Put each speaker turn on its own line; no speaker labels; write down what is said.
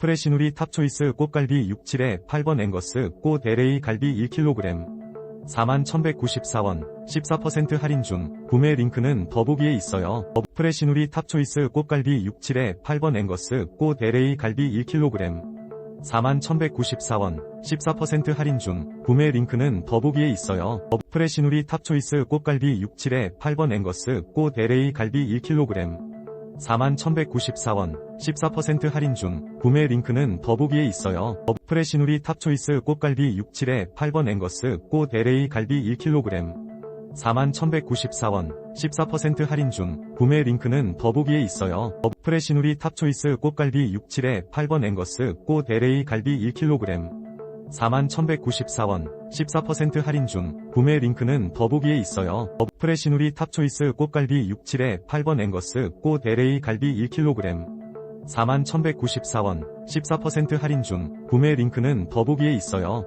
프레시누리 탑초이스 꽃갈비 67에 8번 앵거스 꽃 LA 갈비 1kg 41,194원 14% 할인 중 구매 링크는 더보기에 있어요. 프레시누리 탑초이스 꽃갈비 67에 8번 앵거스 꽃 LA 갈비 1kg 41,194원 14% 할인 중 구매 링크는 더보기에 있어요. 프레시누리 탑초이스 꽃갈비 67에 8번 앵거스 꽃 LA 갈비 1kg 41,194원 14% 할인 중 구매 링크는 더보기에 있어요. 프레시누리 탑초이스 꽃갈비 67에 8번 앵거스 꽃 LA 갈비 1kg 41,194원 14% 할인 중 구매 링크는 더보기에 있어요. 프레시누리 탑초이스 꽃갈비 67에 8번 앵거스 꽃 LA 갈비 1kg 41,194원 14% 할인 중 구매 링크는 더보기에 있어요. 프레시누리 탑초이스 꽃갈비 67에 8번 앵거스 꽃 LA 갈비 1kg 41,194원 14% 할인 중 구매 링크는 더보기에 있어요.